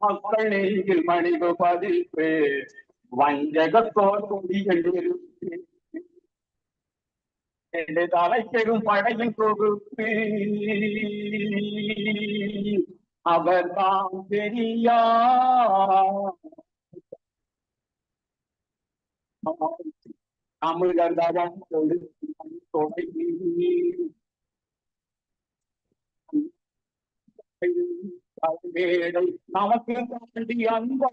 மக்கள் நெஞ்சில் மணிவு பதிப்பு வஞ்சகத்தோர் கொடிகள் இருக்கு என்று தலைக்கெடும் படையின் தொகுப்பு அவர்தான் பெரியா தமிழர் தவம் தொடங்கி வேடை நமக்கு தாண்டி அந்த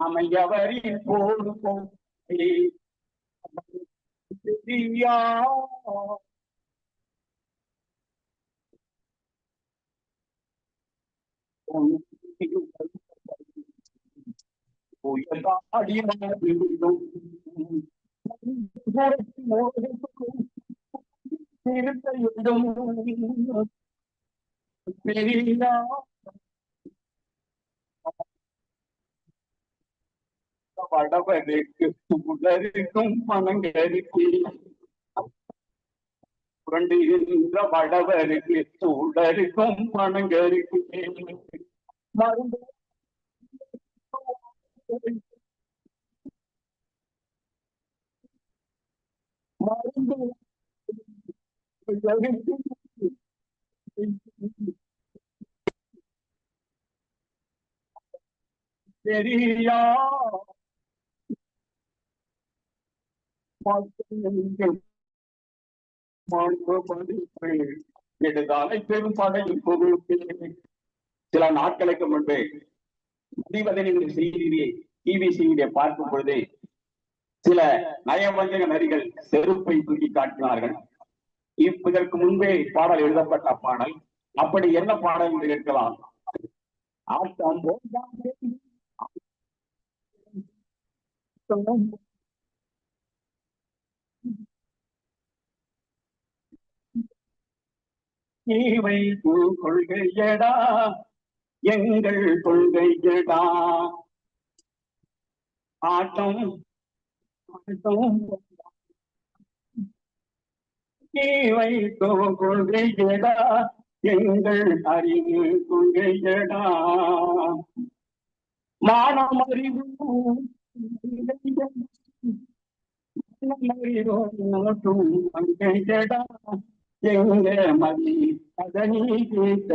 அமையவரின் போடு போயா உயர்ந்தாடி மனதிலும் திருத்தையிடும் பெரியா வடவருக்கு சுடருக்கும் மனங்கருக்கு புரண்டுகின்ற வடவருக்கு சுடருக்கும் மனங்கருக்கு மருந்து மருந்து பெரும் படையும் சில நாட்களுக்கு முன்பே முடிவதனின் செய்தியை டிவி பார்க்கும் பொழுது சில நயவஞ்சக நரிகள் செருப்பை தூக்கி காட்டினார்கள். இதற்கு முன்பே பாடல் எழுதப்பட்ட பாடல். அப்படி என்ன பாடல் இருக்கலாம்? கேட்கலாம் ஆட்டம் ஈவை கொள்கையடா எங்கள் கொள்கையடா. ஆட்டம் ஆட்டம் ஈவை கொள்கையடா எங்கள் அறிவு கொள்கையடா. மானம் அறிவு அறிவோட்டும் எங்க மதி அதனி கேட்ட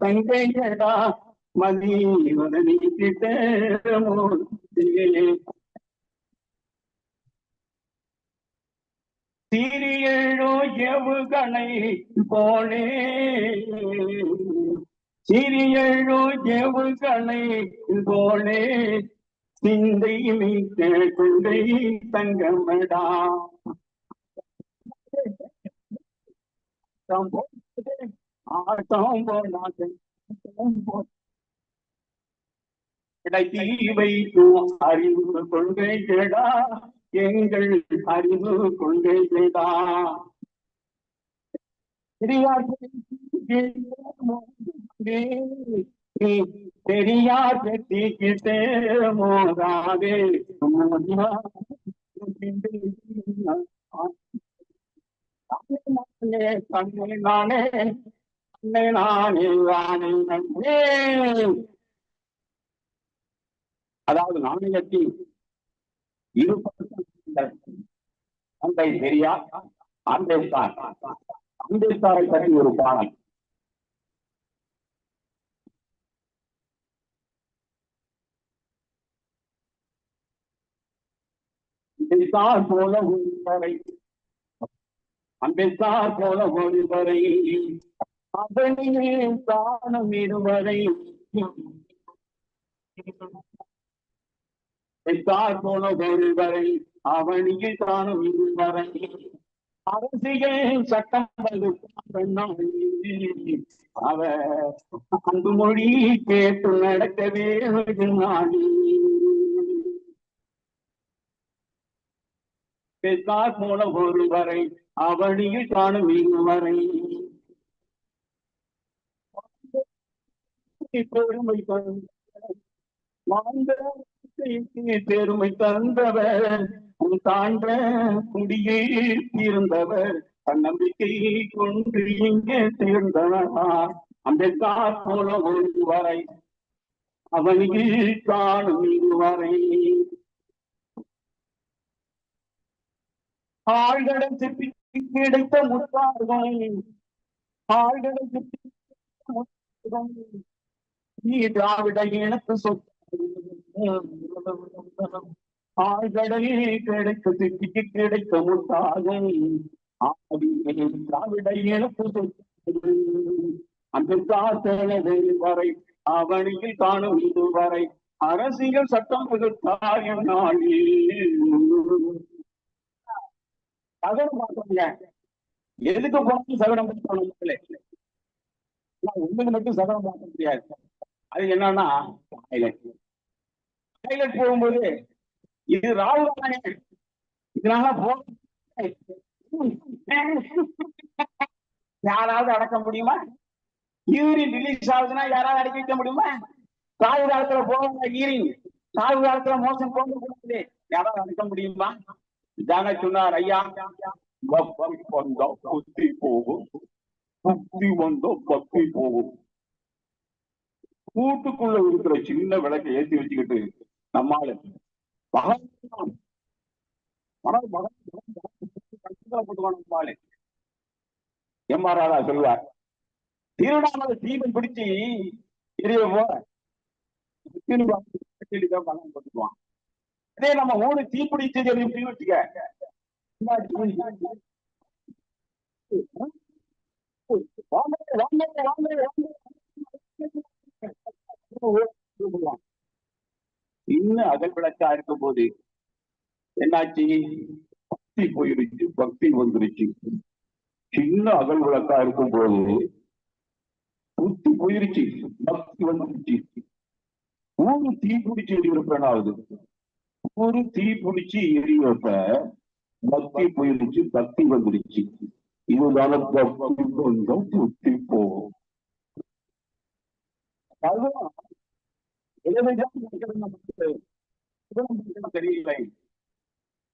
தங்கையடா மதி அதனி கிட்ட எவுகணை போலே சிறியழோ எவுகணை போலே சிந்தை மீட்ட கொண்டை தங்கமடா ஆட்டம் போனாது கிடைத்தீ வைக்கும் அறிவு கொள்கை கேடா எங்கள் அறிவு கொள்கைதா பெரியார் பெட்டிக்கிட்டே மோதாதே நானே கண்ணே நானே கண்ணே நானே நானே அதாவது நாணயத்தின் இரு தந்தை பெரியார் அம்பேத்கர். அம்பேத்கரை பற்றி ஒரு பாடல். அம்பேத்கர் போல ஒருவரை அம்பேத்கர் போல ஒருவரை அவனையே காணும் இருவரை பெற்றார் போல வரை அவனியில் தானும் இருவரை. அரசியல் சட்டம் அவ அன்பு மொழி கேட்டு நடக்கவே நாடி பெற்றார் போல ஒருவரை அவனியில் காணும் இருவரை. பெருமை வாழ்ந்த பெருமை தந்தவர் உன் தாண்ட குடியே தீர்ந்தவர். தன்னம்பிக்கை கொண்டு இங்கே தீர்ந்தவர் அம்பேத்கார் போல ஒரு வரை அவனுக்கு காணும் இதுவரை ஆழ்கடல் சிப்பி கிடைத்த முத்தார்கள் ஆழ்கடல் சிப்பி முத்தார்கள். நீ திராவிட இனத்து சொத்து. ஆழ்கடலில் கிடைத்த சிப்பிக்கு கிடைத்த முத்தார்கள் ஆதியே திராவிட இனத்து சொத்து அந்த காத்தனது வரை அவனியில் காணும் இதுவரை அரசியல் சட்டம் வகுத்தார் நாளில் சகடம் பார்க்கணுங்க. எதுக்கு போனாலும் சகடம் பார்க்கணும் மக்களே? ஆனா மட்டும் சகடம் பார்க்க முடியாது. அது என்னன்னா டாய்லெட் போகும்போது இது ராகுல் தானே இதனால போ யாராவது அடக்க முடியுமா? யூரின் ரிலீஸ் ஆகுதுன்னா யாராவது அடக்கி வைக்க முடியுமா? சாகு காலத்துல போவாங்க யூரின் சாகு காலத்துல மோசம் போக கூடாது யாராவது அடக்க முடியுமா? இதான சொன்னார் ஐயா பக்தி வந்தா புத்தி போகும். புத்தி வந்தா பக்தி போகும். கூட்டுக்குள்ள இருக்கிற சின்ன விளக்கை ஏத்தி வச்சுக்கிட்டு நம்மால. மகன் மகன் மகன் நம்மாலே. எம்ஆர்ஆரா சொல்லுவார் திருவண்ணாமலை தீபம் பிடிச்சி எரிய போற தான் போட்டுக்குவான் அதே நம்ம ஊரு தீ பிடிச்சது எப்படி விட்டுக்க வாங்க வாங்க வாங்க வாங்க. இன்னும் அகல் விளக்கா இருக்கும் போது என்னாச்சு? பக்தி போயிருச்சு பக்தி வந்துருச்சு. சின்ன அகல் விளக்கா இருக்கும் போது புத்தி போயிருச்சு பக்தி வந்துருச்சு. ஊரு தீ பிடிச்சி எரிவிறப்ப ஆகுது ஊரு தீ பிடிச்சி வைப்ப பக்தி போயிருச்சு பக்தி வந்துருச்சு. இதுதான பக்தி கொஞ்சம் புத்தி போகும் அதுதான் எதுதான் நடக்கிறது நமக்கு இதுதான் நமக்கு தெரியலை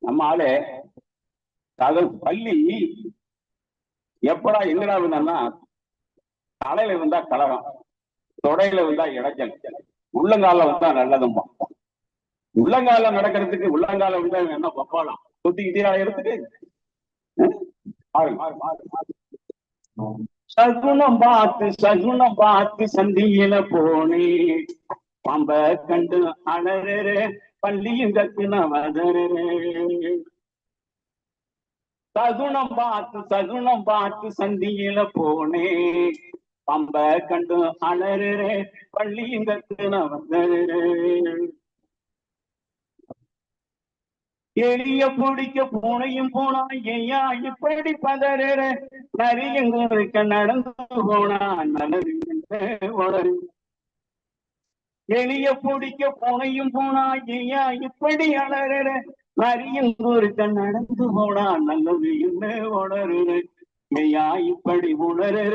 நம்ம ஆளு தகவல் பள்ளி எப்படா எங்கடா வந்தான்னா தலையில இருந்தா கலகம் தொடையில வந்தா இடைஞ்சல் உள்ளங்கால வந்தா நல்லதும்பா உள்ளங்கால நடக்கிறதுக்கு உள்ளங்கால வந்தா என்ன பப்பாலாம் சுத்திக்கிட்டே இடத்துக்கு சகுனம் பார்த்து சகுனம் பார்த்து சந்தியில போனேன் பாம்ப கண்டு அணரே பள்ளியும் கத்துன சகுணம் பார்த்து சகுணம் பார்த்து சந்தியில போனே. பம்ப கண்டு அலறே பள்ளியும் கத்துன வதரே எளிய பிடிக்க பூனையும் போனா ஐயா இப்படி பதற நரியங்க நடந்து போனா நல்லது வளரு எளிய பிடிக்க போனையும் போனா ஐயா இப்படி அலற நரியங்க நடந்து போனா நல்லது என்ன வளரு ஐயா இப்படி உணருற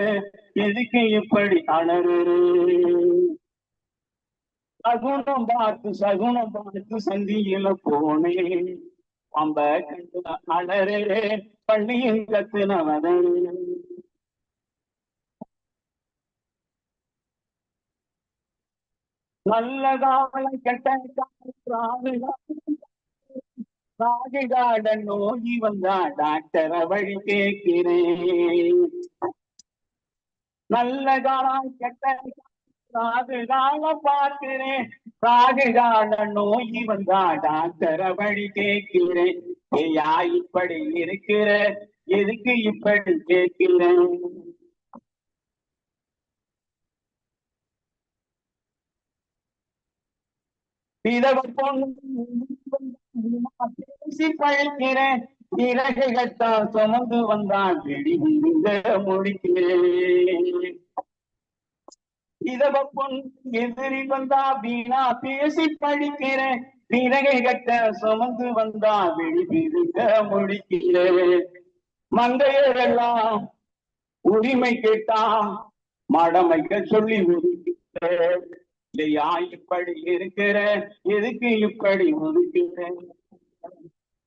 எதுக்கு இப்படி அலறு சகுனம் பார்த்து சகுனம் பார்த்து சந்தியில போனேன். அம்ப கண்டு அலறே பள்ளியும் கத்துனவதே நல்ல காலம் கெட்ட ராஜகாடன் நோய் வந்தா டாக்டர் வழி கேட்கிறேன். நல்ல காலம் கெட்ட ராகுகால பார்க்கிறேன். ராகுகால நோய் வந்தா டாக்டர் வழி கேட்கிறேன். ஏயா இப்படி இருக்கிற எதுக்கு இப்படி கேட்கிறேன்? பிறகு பேசி பழக்கிறேன் இறகைகத்தான் சுமந்து வந்தான். முடிக்கிறேன் இதவ பொன் எதிரி வந்தா வீணா பேசி படிக்கிறேன் பிறகை கட்ட சுமந்து வந்தா விழி முடிக்கிறேன் மங்கையரெல்லாம் உரிமை கேட்டா மடமைக்க சொல்லி முடிக்கிறேன் இல்லையா இப்படி இருக்கிற எதுக்கு இப்படி முடிக்கிறேன்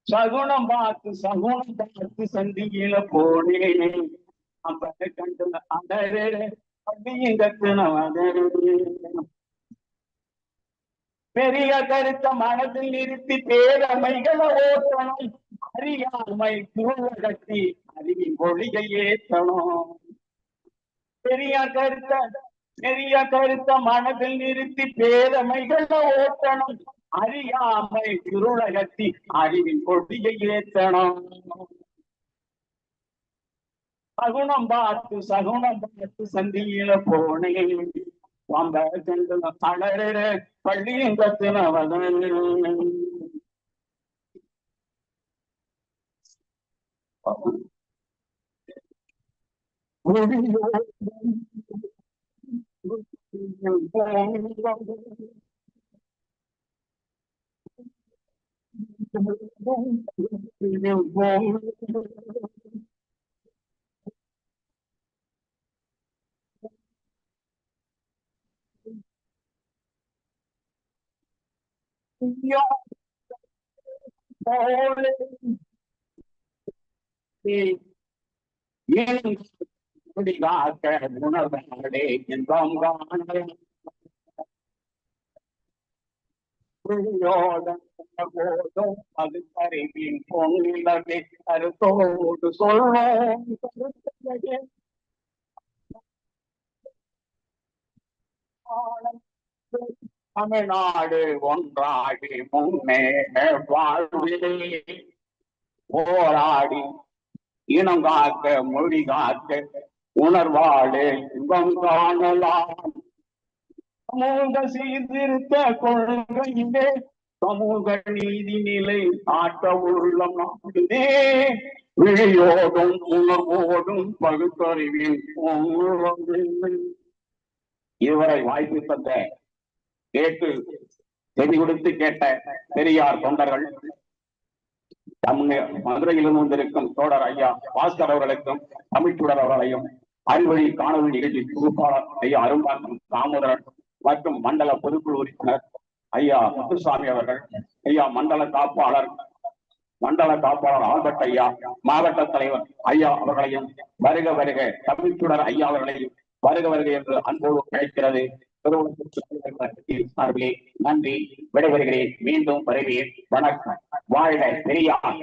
சகுனம் பார்த்து சகுனம் பார்த்து சந்தியில போனேன். அப்ப கண்டு அடரே அப்படியும் கத்துனவன் பெரிய கருத்த மனதில் நிறுத்தி பேரமைகளை ஓட்டணும். அறியாமை கட்டி அறிவின் ஒளியை ஏற்றணும் பெரிய கருத்த பெரிய கருத்த மனதில் நிறுத்தி பேரமைகளை ஓட்டணும். அறியாமை திருளகத்தி அறிவின் கொடியை ஏற்றணும். சகுனம் பார்த்து சகுனம் பார்த்து சந்தியில போனேன். வம்ப சென்று அடர பள்ளியும் கத்தினவதன் Yes. குடிகாக்க உணர்வாடே என்பம் காண போதும் அது கருவின் பொன்னிலவே கருத்தோடு சொல்வோம் கருத்தையே தமிழ்நாடு ஒன்றாடி முன்னே வாழ்விலே. போராடி இனம் காக்க மொழி காக்க உணர்வாடு இன்பம் காணலாம். சமூக சீர்திருத்த கொள்கையிலே சமூக நீதி நிலை நாட்ட உள்ளம் நாடுதே விழியோடும் உணர்வோடும் பகுத்தறிவின் இதுவரை வாய்ப்பு தந்த கேட்டு செவி கொடுத்து கேட்ட பெரியார் தொண்டர்கள் தமிழ் மதுரையிலிருந்து வந்திருக்கும் தோழர் ஐயா பாஸ்கர் அவர்களுக்கும் தமிழ்ச்சுடர் அவர்களையும் அறிவழி காணொலி நிகழ்ச்சி தொகுப்பாளர் ஐயா அரும்பாக்கம் தாமோதரன் மற்றும் மண்டல பொதுக்குழு உறுப்பினர் ஐயா முத்துசாமி அவர்கள் ஐயா மண்டல காப்பாளர் மண்டல காப்பாளர் ஆல்பர்ட் ஐயா மாவட்ட தலைவர் ஐயா அவர்களையும் வருக வருக தமிழ்ச்சுடர் ஐயா அவர்களையும் வருக வருக என்று அன்போடு கிடைக்கிறது சார்பிலே நன்றி விடைபெறுகிறேன். மீண்டும் வருகிறேன். வணக்கம். வாழ்க பெரியார்.